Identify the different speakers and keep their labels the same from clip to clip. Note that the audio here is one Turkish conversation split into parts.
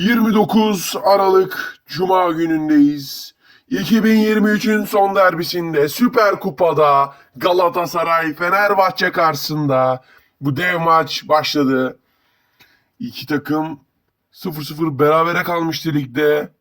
Speaker 1: 29 Aralık Cuma günündeyiz. 2023'ün son derbisinde Süper Kupa'da Galatasaray Fenerbahçe karşısında bu dev maç başladı. İki takım 0-0 berabere kalmıştı ligde.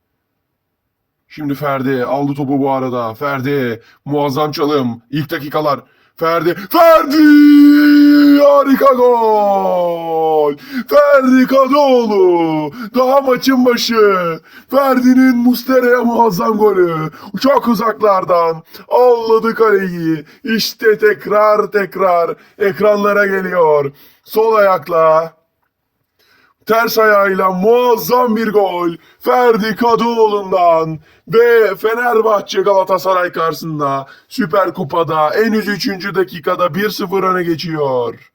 Speaker 1: Şimdi Ferdi aldı topu bu arada. Ferdi muazzam çalım. İlk dakikalar. Ferdi. Ferdi! Harika gol! Ferdi Kadıoğlu! Daha maçın başı. Ferdi'nin Mustera'ya muazzam golü. Çok uzaklardan alladı kaleyi. İşte tekrar tekrar ekranlara geliyor. Sol ayakla ters ayağıyla muazzam bir gol Ferdi Kadıoğlu'ndan ve Fenerbahçe Galatasaray karşısında Süper Kupa'da en üst 3. dakikada 1-0 öne geçiyor.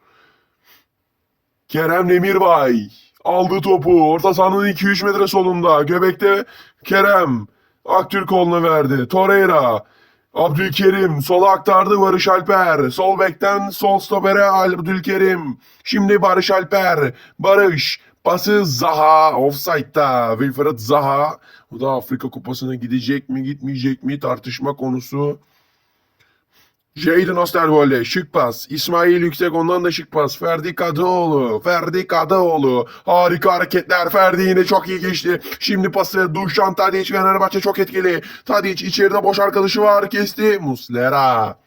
Speaker 1: Kerem Demirbay aldı topu orta sahanın 2-3 metre solunda göbekte Kerem Aktürkoğlu'na verdi. Torreira Abdülkerim sola aktardı Barış Alper. Sol bekten sol stopere Abdülkerim. Şimdi Barış Alper. Barış pası Zaha offside'da. Wilfred Zaha. Bu da Afrika Kupası'na gidecek mi gitmeyecek mi tartışma konusu. Jadon Osterwolde şık pas. İsmail Yüksek ondan da şık pas. Ferdi Kadıoğlu. Ferdi Kadıoğlu. Harika hareketler. Ferdi yine çok iyi geçti. Şimdi pası Dušan Tadić Fenerbahçe çok etkili. Tadić içeride boş arkadaşı var. Kesti. Muslera.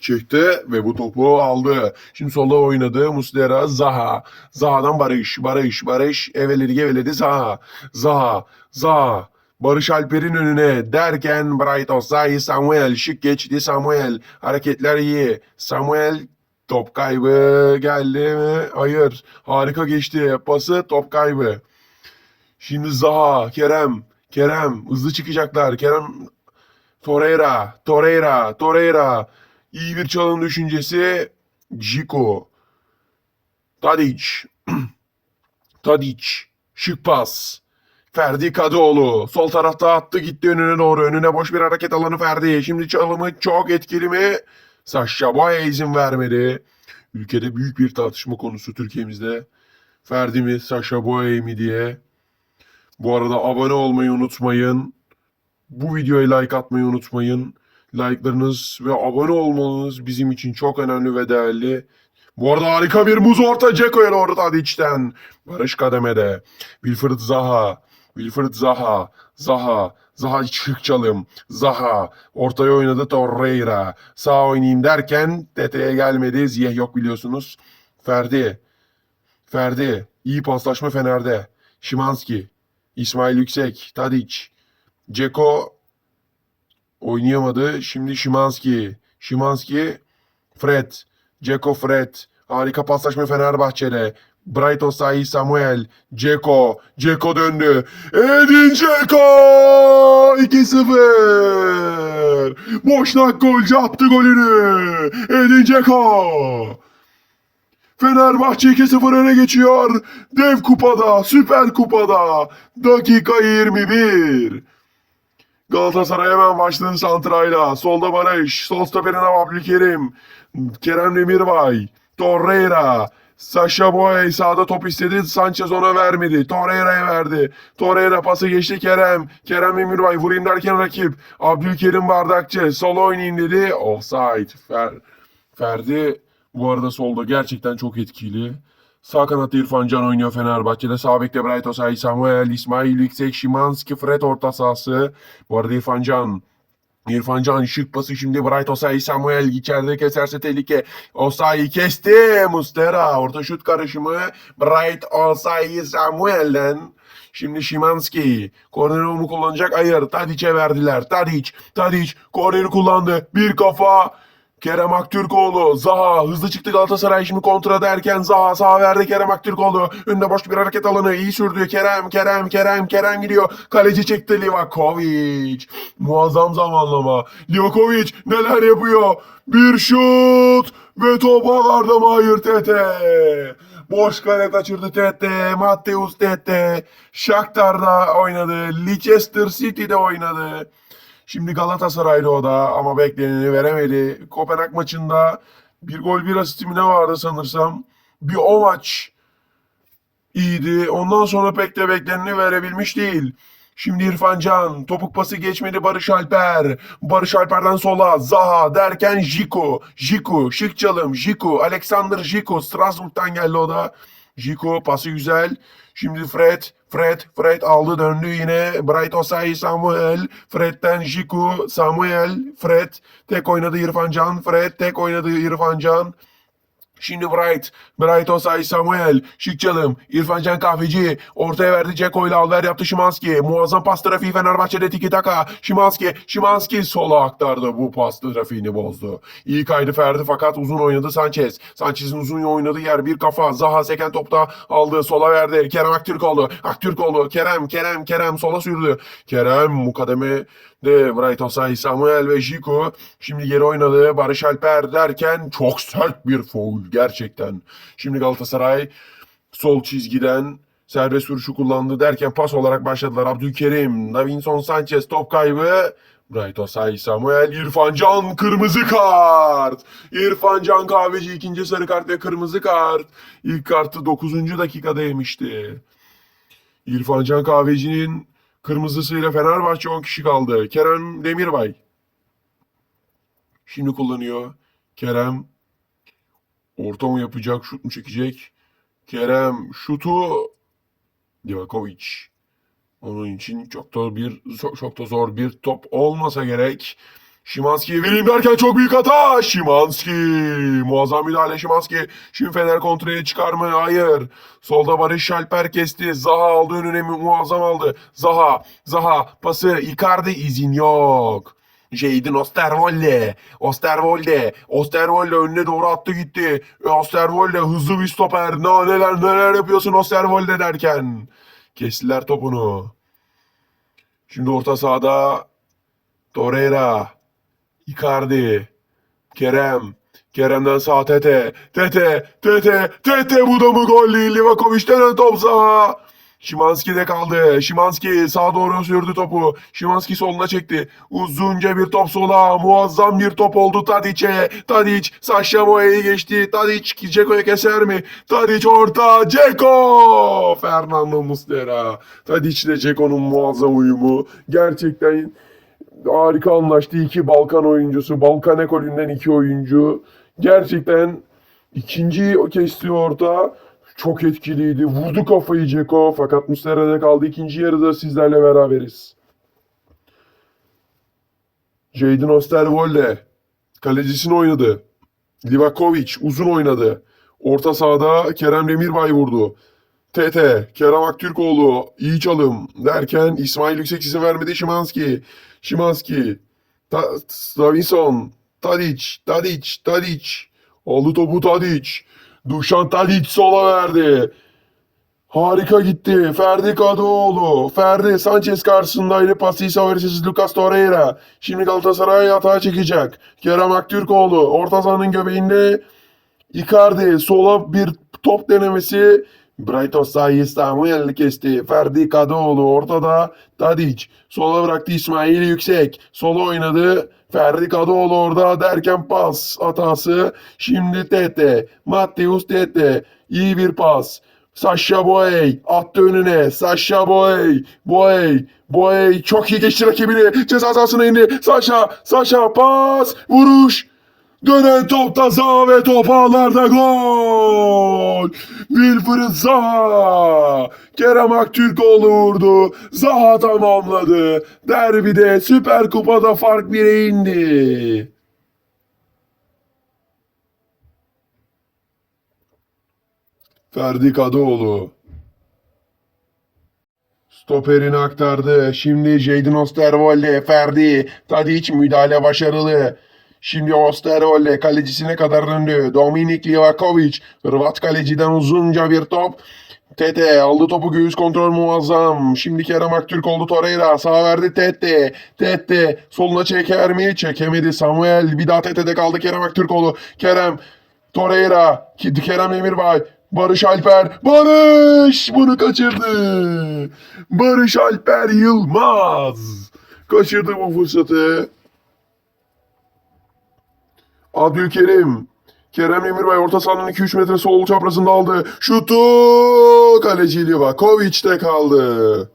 Speaker 1: Çıktı ve bu topu aldı. Şimdi solda oynadı Muslera, Zaha. Zaha'dan Barış, Barış, Barış eveledi geveledi Zaha. Zaha, Zaha. Barış Alper'in önüne derken Bright Osay Samuel şık geçti Samuel. Hareketler iyi. Samuel top kaybı geldi mi? Hayır. Harika geçti. Pası top kaybı. Şimdi Zaha, Kerem, Kerem hızlı çıkacaklar. Kerem Torreira, Torreira, Torreira. İyi bir çalım düşüncesi. Jiko. Tadic. Tadic. Şık pas. Ferdi Kadıoğlu. Sol tarafta attı gitti önüne doğru. Önüne boş bir hareket alanı Ferdi. Şimdi çalımı çok etkili mi? Sasha Boya izin vermedi. Ülkede büyük bir tartışma konusu Türkiye'mizde. Ferdi mi Sasha Boya mi diye. Bu arada abone olmayı unutmayın. Bu videoya like atmayı unutmayın. Like'larınız ve abone olmanız bizim için çok önemli ve değerli. Bu arada harika bir muz orta Ceko'ya doğru Tadic'ten. Barış kademede. Wilfried Zaha. Wilfried Zaha. Zaha. Zaha çık. Zaha. Ortaya oynadı Torreira. Sağ oynayayım derken TT'ye gelmedi. Ziyeh yok biliyorsunuz. Ferdi. Ferdi. İyi paslaşma Fener'de. Şimanski. İsmail Yüksek. Tadic. Ceko oynayamadı. Şimdi Şimanski. Şimanski. Fred. Ceko Fred. Harika paslaşma Fenerbahçe'de. Bright Osayi Samuel. Ceko. Ceko döndü. Edin Ceko! 2-0. Boşnak golcü attı golünü. Edin Ceko. Fenerbahçe 2-0 öne geçiyor. Dev kupada, süper kupada. Dakika 21. Galatasaray hemen başladı santrayla. Solda Barış. Sol stoperine Abdülkerim. Kerem Demirbay. Torreira. Sasha Boy sağda top istedi. Sanchez ona vermedi. Torreira'ya verdi. Torreira pası geçti Kerem. Kerem Demirbay vurayım derken rakip. Abdülkerim Bardakçı. Sol oynayayım dedi. Offside. Fer, Ferdi bu arada solda gerçekten çok etkili. Sağ kanatta İrfan Can oynuyor Fenerbahçe'de. Sağ bekte Bright Osay, Samuel, İsmail Yüksek, Şimanski, Fred orta sahası. Bu arada İrfan Can. İrfan Can şık pası şimdi Bright Osay, Samuel içeride keserse tehlike. Osay kesti. Mustera orta şut karışımı. Bright Osay, Samuel'den. Şimdi Şimanski. Korneri onu kullanacak. Hayır. Tadic'e verdiler. Tadic. Tadic. Korneri kullandı. Bir kafa. Kerem Aktürkoğlu, Zaha hızlı çıktı Galatasaray şimdi kontra derken Zaha sağ verdi Kerem Aktürkoğlu. Önünde boş bir hareket alanı iyi sürdü. Kerem, Kerem, Kerem, Kerem gidiyor. Kaleci çekti Livakovic. Muazzam zamanlama. Livakovic neler yapıyor? Bir şut ve top ağlarda Mahir Tete. Boş kale kaçırdı Tete. Mateus Tete. Shakhtar'da oynadı. Leicester City'de oynadı. Şimdi Galatasaray'da o da ama bekleneni veremedi. Kopenhag maçında bir gol bir asistimi ne vardı sanırsam. Bir o maç iyiydi. Ondan sonra pek de bekleneni verebilmiş değil. Şimdi İrfan Can, topuk pası geçmedi Barış Alper. Barış Alper'den sola Zaha derken Jiku. Jiku, şık çalım. Jiku, Alexander Jiku. Strasbourg'dan geldi o da. Jiku pası güzel. Şimdi Fred, Fred, Fred aldı döndü yine. Bright Osayi Samuel. Fred'den Jiku, Samuel, Fred. Tek oynadı İrfan Can. Fred tek oynadı İrfan Can. Şimdi Bright, Bright Osay Samuel, Şıkçalım, İrfan Can Kahveci, ortaya verdi Ceko ile Alver yaptı Şimanski, muazzam pas trafiği Fenerbahçe'de tiki taka, Şimanski, Şimanski sola aktardı, bu pas trafiğini bozdu. İyi kaydı Ferdi fakat uzun oynadı Sanchez, Sanchez'in uzun oynadığı yer bir kafa, Zaha seken topta aldı, sola verdi, Kerem Aktürkoğlu, Aktürkoğlu, Kerem, Kerem, Kerem sola sürdü, Kerem mukademe de Bright Osay, Samuel ve Jiku şimdi geri oynadı. Barış Alper derken çok sert bir foul gerçekten. Şimdi Galatasaray sol çizgiden serbest vuruşu kullandı derken pas olarak başladılar. Abdülkerim, Davinson Sanchez top kaybı. Bright Osay, Samuel, İrfan Can kırmızı kart. İrfan Can Kahveci ikinci sarı kart ve kırmızı kart. İlk kartı 9. dakikada yemişti. İrfan Can Kahveci'nin kırmızısıyla Fenerbahçe 10 kişi kaldı. Kerem Demirbay. Şimdi kullanıyor. Kerem orta mı yapacak, şut mu çekecek? Kerem şutu Divakovic. Onun için çok da bir çok da zor bir top olmasa gerek. Şimanski'ye vereyim derken çok büyük hata. Şimanski. Muazzam müdahale Şimanski. Şimdi Fener kontraya çıkar mı? Hayır. Solda Barış Alper kesti. Zaha aldı önüne mu- muazzam aldı. Zaha. Zaha. Pası. Icardi. izin yok. Jadon Osterwolde. Osterwolde. Osterwolde önüne doğru attı gitti. E, Osterwolde hızlı bir stoper. Ne, neler neler yapıyorsun Osterwolde derken. Kestiler topunu. Şimdi orta sahada Torreira. Icardi. Kerem. Kerem'den sağ Tete. Tete. Tete. Tete bu da mı gol değil? Livakovic'den top sağa. Şimanski'de kaldı. Şimanski sağa doğru sürdü topu. Şimanski soluna çekti. Uzunca bir top sola. Muazzam bir top oldu Tadic'e. Tadic Sasha Boya'yı geçti. Tadic Ceko'ya keser mi? Tadic orta. Ceko. Fernando Muslera. Tadic ile Ceko'nun muazzam uyumu. Gerçekten harika anlaştı. İki Balkan oyuncusu. Balkan ekolünden iki oyuncu. Gerçekten ikinci kestiği orta çok etkiliydi. Vurdu kafayı Ceko fakat Muslera'da kaldı. İkinci yarıda sizlerle beraberiz. Jadon Osterwolde kalecisini oynadı. Livakovic uzun oynadı. Orta sahada Kerem Demirbay vurdu. Tete, Kerem Aktürkoğlu, iyi çalım derken İsmail Yüksek izin vermedi Şimanski. Şimanski, Ta Davinson, Tadic, Tadic, Tadic. Aldı topu Tadic. Dušan Tadic sola verdi. Harika gitti. Ferdi Kadıoğlu. Ferdi Sanchez karşısındaydı. Pası saversiz Lucas Torreira. Şimdi Galatasaray hata çekecek. Kerem Aktürkoğlu. Orta sahanın göbeğinde Icardi. Sola bir top denemesi. Brighton Sahi Samuel kesti. Ferdi Kadıoğlu ortada. Tadic. Sola bıraktı İsmail Yüksek. Sola oynadı. Ferdi Kadıoğlu orada derken pas hatası. Şimdi Tete. Mateus Tete. İyi bir pas. Sasha Boey attı önüne. Sasha Boey. Boey. Boey çok iyi geçti rakibini. Ceza sahasına indi. Sasha. Sasha pas. Vuruş. Dönen topta Zaha ve top ağlarda gol. Wilfried Zaha. Kerem Aktürkoğlu vurdu. Zaha tamamladı. Derbide Süper Kupa'da fark bire indi. Ferdi Kadıoğlu. Stoperini aktardı. Şimdi Jadon Osterwolde, Ferdi, Tadic müdahale başarılı. Şimdi Osterwolde kalecisine kadar döndü. Dominik Livakovic, Hırvat kaleciden uzunca bir top. Tete aldı topu göğüs kontrol muazzam. Şimdi Kerem Aktürkoğlu Torreira sağ verdi Tete. Tete soluna çeker mi? Çekemedi Samuel. Bir daha Tete'de kaldı Kerem Aktürkoğlu. Kerem Torreira, Kerem Emirbay, Barış Alper, Barış bunu kaçırdı. Barış Alper Yılmaz kaçırdı bu fırsatı. Abdülkerim Kerem Demirbay orta sahanın 2-3 metre sol çaprazında aldı. Şutu kaleci Livakovic'te kaldı.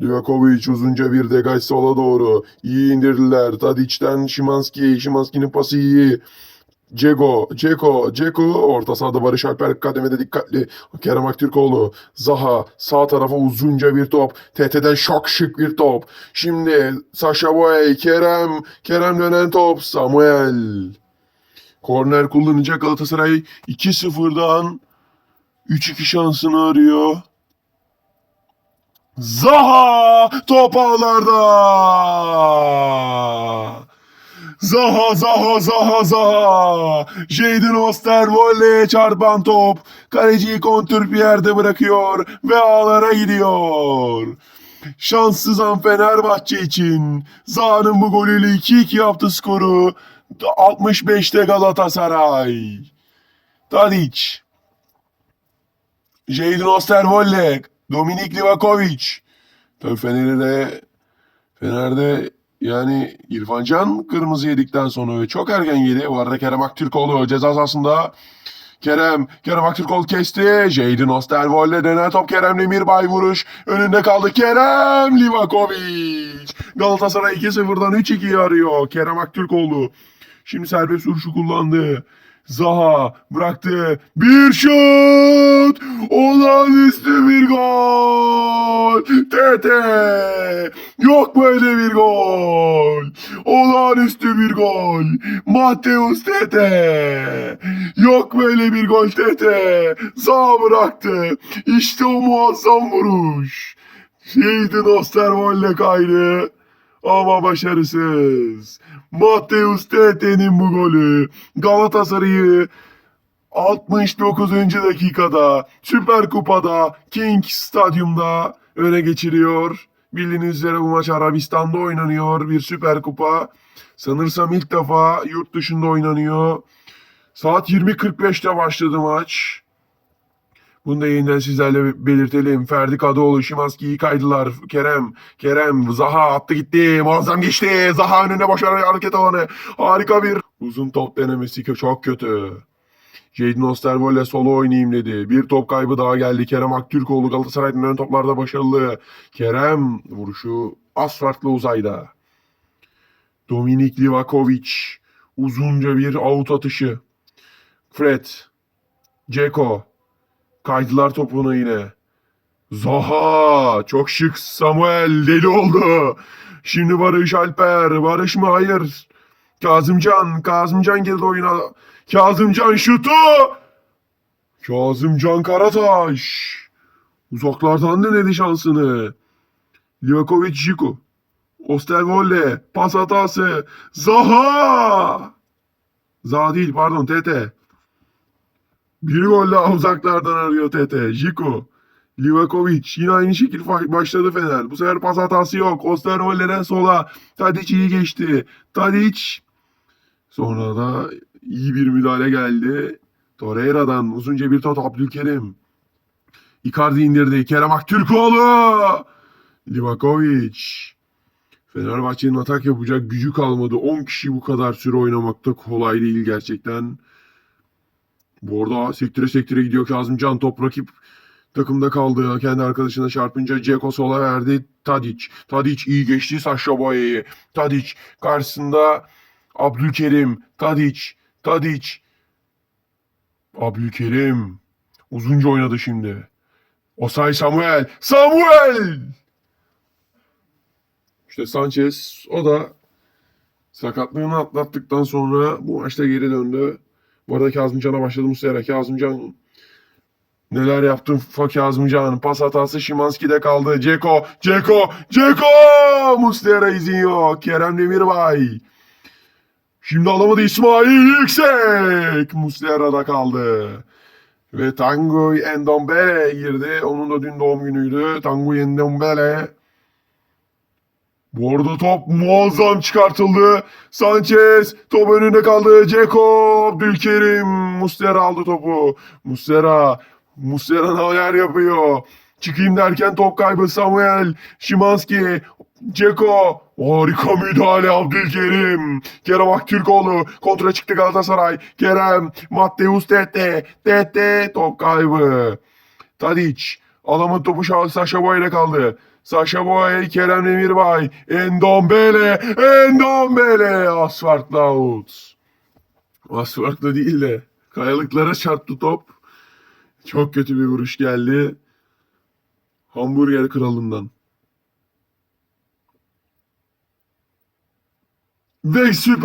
Speaker 1: Livakovic uzunca bir degaj sola doğru. İyi indirdiler. Tadic'ten Şimanski. Şimanski'nin pası iyi. Ceko, Ceko, Ceko orta sahada Barış Alper kademede dikkatli. Kerem Aktürkoğlu, Zaha sağ tarafa uzunca bir top. TT'den şok şık bir top. Şimdi Sasha Boy, Kerem, Kerem dönen top. Samuel. Korner kullanacak Galatasaray 2-0'dan 3-2 şansını arıyor. Zaha top ağlarda. Zaha Zaha Zaha Zaha. Jadon Osterwold'e çarpan top. Kaleciyi kontür bir yerde bırakıyor ve ağlara gidiyor. Şanssız an Fenerbahçe için. Zaha'nın bu golüyle 2-2 yaptı skoru. 65'te Galatasaray. Tadic. Jadon Osterwold'e. Dominik Livakovic. Tabii Fener'de Fener'de yani İrfan Can kırmızı yedikten sonra ve çok erken yedi. Bu arada Kerem Aktürkoğlu ceza sahasında. Kerem, Kerem Aktürkoğlu kesti. Jadon Osterwold'le dönen top Kerem Demirbay vuruş. Önünde kaldı Kerem Livakovic. Galatasaray 2-0'dan 3-2'yi arıyor. Kerem Aktürkoğlu. Şimdi serbest vuruşu kullandı. Zaha bıraktı. Bir şut! Olağanüstü bir gol! Tete! Yok böyle bir gol! Olağanüstü bir gol! Mateus Tete! Yok böyle bir gol Tete! Zaha bıraktı. İşte o muazzam vuruş. Şeydin Osterwold'le kaydı. Ama başarısız. Mateus Tete'nin bu golü Galatasaray'ı 69. dakikada Süper Kupa'da King Stadyum'da öne geçiriyor. Bildiğiniz üzere bu maç Arabistan'da oynanıyor bir Süper Kupa. Sanırsam ilk defa yurt dışında oynanıyor. Saat 20.45'te başladı maç. Bunu da yeniden sizlerle belirtelim. Ferdi Kadıoğlu, Şimanski'yi kaydılar. Kerem, Kerem, Zaha attı gitti. Muazzam geçti. Zaha önünde başarılı hareket alanı. Harika bir uzun top denemesi çok kötü. Jadon Osterwold'le solo oynayayım dedi. Bir top kaybı daha geldi. Kerem Aktürkoğlu Galatasaray'ın ön toplarda başarılı. Kerem vuruşu az farklı uzayda. Dominik Livakovic uzunca bir out atışı. Fred, Ceko, Kaydılar topuna yine. Zaha çok şık Samuel deli oldu. Şimdi Barış Alper. Barış mı? Hayır. Kazımcan. Kazımcan girdi oyuna. Kazımcan şutu. Kazımcan Karataş. Uzaklardan denedi şansını. Livakovic Jiku. Osterwold'le pas hatası. Zaha. Zaha değil pardon Tete. Bir gol daha uzaklardan arıyor Tete. Jiko. Livakovic. Yine aynı şekilde fa- başladı Fener. Bu sefer pas hatası yok. Osterwolde'den sola. Tadic iyi geçti. Tadic. Sonra da iyi bir müdahale geldi. Torreira'dan uzunca bir top Abdülkerim. Icardi indirdi. Kerem Aktürkoğlu. Livakovic. Fenerbahçe'nin atak yapacak gücü kalmadı. 10 kişi bu kadar süre oynamakta kolay değil gerçekten. Bu arada sektire sektire gidiyor Kazımcan. Top rakip takımda kaldı. Kendi arkadaşına çarpınca Ceko sola verdi. Tadic. Tadic iyi geçti Saşa Boya'yı. Tadic karşısında Abdülkerim. Tadic. Tadic. Abdülkerim. Uzunca oynadı şimdi. Osay Samuel. Samuel! İşte Sanchez o da sakatlığını atlattıktan sonra bu maçta geri döndü. Bu arada Kazımcan'a başladı Muslera. Kazımcan neler yaptın fa Kazımcan. Pas hatası Şimanski'de kaldı. Ceko, Ceko, Ceko! Muslera izin yok. Kerem Demirbay. Şimdi alamadı İsmail Yüksek. Muslera'da kaldı. Ve Tanguy Endombele girdi. Onun da dün doğum günüydü. Tanguy Endombele. Bu arada top muazzam çıkartıldı. Sanchez top önünde kaldı. Ceko, Abdülkerim, Muslera aldı topu. Muslera, Muslera neler yapıyor? Çıkayım derken top kaybı Samuel, Şimanski, Ceko, Harika müdahale Abdülkerim. Kerem Aktürkoğlu kontra çıktı Galatasaray. Kerem, Matteus Tete, Tete top kaybı. Tadic, adamın topu Saşa Boy ile kaldı. Saşa Boy, Kerem Demirbay, Endombele, Endombele, asfalt out. Asfaltla değil de kayalıklara çarptı top. Çok kötü bir vuruş geldi. Hamburger kralından. Ve süper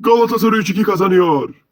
Speaker 1: Galatasaray 3-2 kazanıyor.